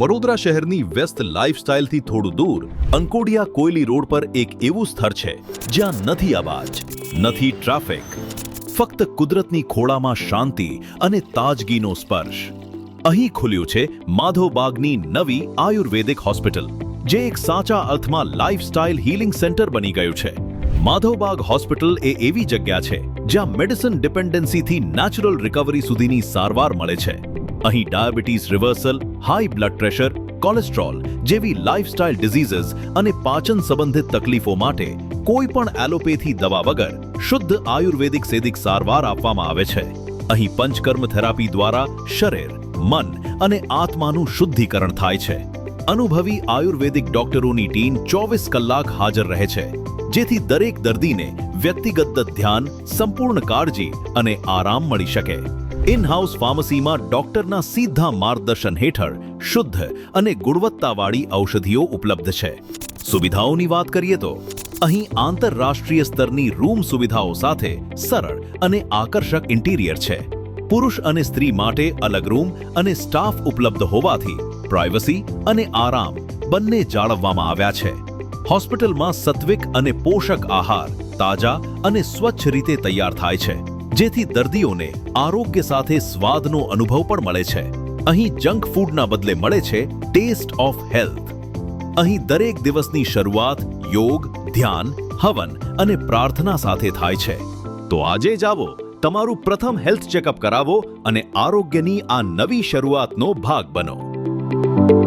વડોદરા શહેરની વ્યસ્ત લાઇફસ્ટાઇલથી થોડું દૂર, અંકોડિયા કોયલી રોડ પર એક એવું સ્થળ છે, જ્યાં નથી અવાજ, નથી ટ્રાફિક. ફક્ત કુદરતની ખોળામાં શાંતિ અને તાજગીનો સ્પર્શ. અહીં ખુલ્યું છે માધવબાગની નવી આયુર્વેદિક હોસ્પિટલ, જે એક સાચા અર્થમાં લાઇફસ્ટાઇલ હીલિંગ સેન્ટર બની ગયું છે. માધવબાગ હોસ્પિટલ એ એવી જગ્યા છે જ્યાં મેડિસિન ડિપેન્ડન્સીથી નેચરલ રિકવરી સુધીની સારવાર મળે છે. અહીં diabetes reversal high blood pressure cholesterol જેવી લાઇફસ્ટાઇલ ડિઝીઝીસ અને પાચન સંબંધિત તકલીફો માટે કોઈ પણ એલોપેથી દવા વગર શુદ્ધ આયુર્વેદિક સેદિક સારવાર આપવામાં આવે છે. અહીં પંચકર્મ થેરાપી દ્વારા શરીર, મન અને આત્માનું શુદ્ધિકરણ થાય છે. અનુભવી આયુર્વેદિક ડોક્ટરોની ટીમ ચોવીસ કલાક હાજર રહે છે, જેથી દરેક દર્દીને વ્યક્તિગત ધ્યાન, સંપૂર્ણ કાળજી અને આરામ મળી શકે. ઇન હાઉસ ફાર્મસીમાં ડોક્ટરના સીધા માર્ગદર્શન હેઠળ શુદ્ધ અને ગુણવત્તાવાળી ઔષધિઓ ઉપલબ્ધ છે. સુવિધાઓની વાત કરીએ તો, અહીં આંતરરાષ્ટ્રીય સ્તરની રૂમ સુવિધાઓ સાથે સરળ અને આકર્ષક ઇન્ટિરિયર છે. પુરુષ અને સ્ત્રી માટે અલગ રૂમ અને સ્ટાફ ઉપલબ્ધ હોવાથી પ્રાઇવસી અને આરામ બંને જાળવવામાં આવ્યા છે. હોસ્પિટલમાં સત્વિક અને પોષક આહાર તાજા અને સ્વચ્છ રીતે તૈયાર થાય છે, જેથી દર્દીઓને આરોગ્ય સાથે સ્વાદનો અનુભવ પણ મળે છે. અહીં જંક ફૂડના બદલે મળે છે ટેસ્ટ ઓફ હેલ્થ. અહીં દરેક દિવસની શરૂઆત યોગ, ધ્યાન, હવન અને પ્રાર્થના સાથે થાય છે. તો આજે જ આવો, તમારું પ્રથમ હેલ્થ ચેકઅપ કરાવો અને આરોગ્યની આ નવી શરૂઆતનો ભાગ બનો. Thank you.